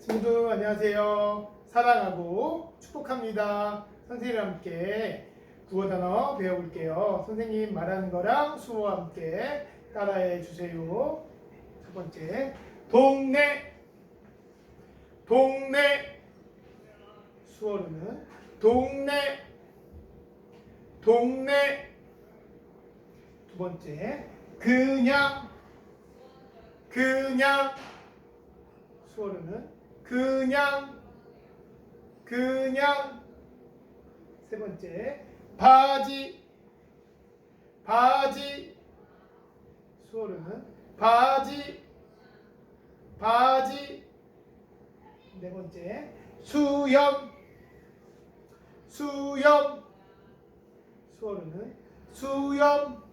친구들 안녕하세요. 사랑하고 축복합니다. 선생님과 함께 국어 단어 배워볼게요. 선생님 말하는 거랑 수호와 함께 따라해 주세요. 첫 번째, 동네, 동네. 수어로는 동네, 동네. 두 번째, 그냥, 그냥. 수어로는 그냥 그냥. 세 번째. 바지. 바지. 수어로는 바지. 바지. 네 번째. 수염. 수염. 수어로는 수염.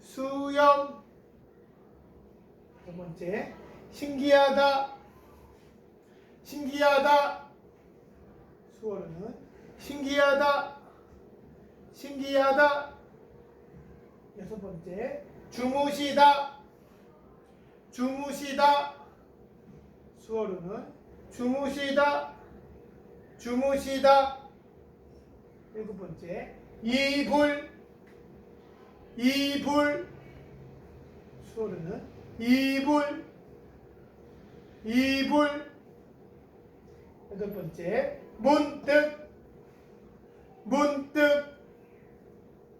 수염. 네 번째. 신기하다 신기하다. 수어로는 신기하다. 신기하다. 여섯 번째. 주무시다. 주무시다. 수어로는 주무시다. 주무시다. 일곱 번째. 이불. 이불. 수어로는 이불. 이불 여덟 번째. 문득. 문득.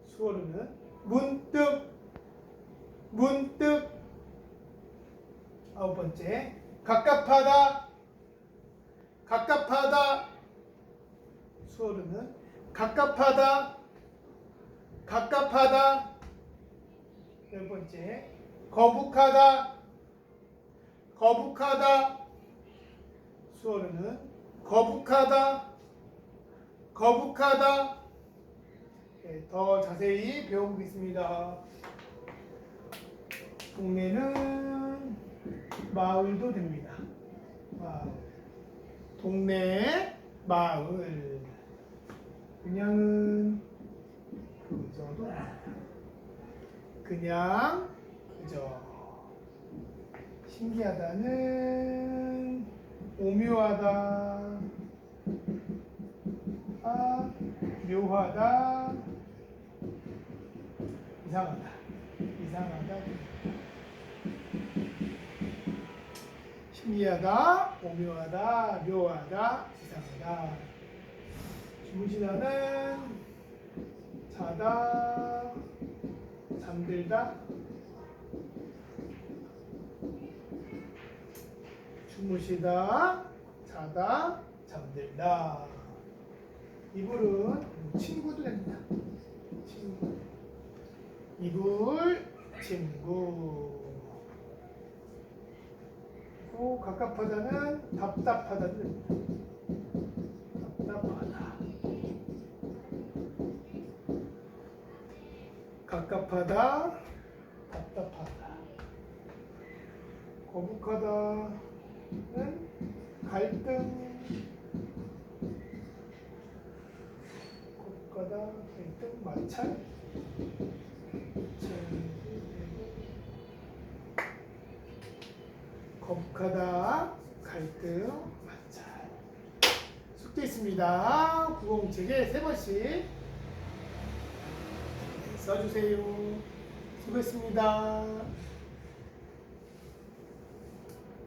수어로는 문득. 문득. 아홉 번째. 갑갑하다. 갑갑하다. 수어로는 갑갑하다. 갑갑하다. 열 번째. 거북하다. 거북하다. 수어로는 거북하다 거북하다 네, 더 자세히 배워보겠습니다. 동네는 마을도 됩니다. 마을. 동네 마을 그냥은 그저도 그냥 그저 신기하다는 오묘하다 묘하다. 이상하다. 이상하다. 신기하다. 오묘하다. 묘하다. 이상하다. 주무시다는 자다. 잠들다. 주무시다, 자다, 잠들다. 이불은 친구도 됩니다. 친구. 이불, 친구. 또 갑갑하다는 답답하다도 됩니다. 답답하다. 갑갑하다, 답답하다. 거북하다. 는 갈등 국가다 마찰 거북하다 갈등 마찰 숙제 있습니다. 구공책에 세 번씩 써주세요. 수고했습니다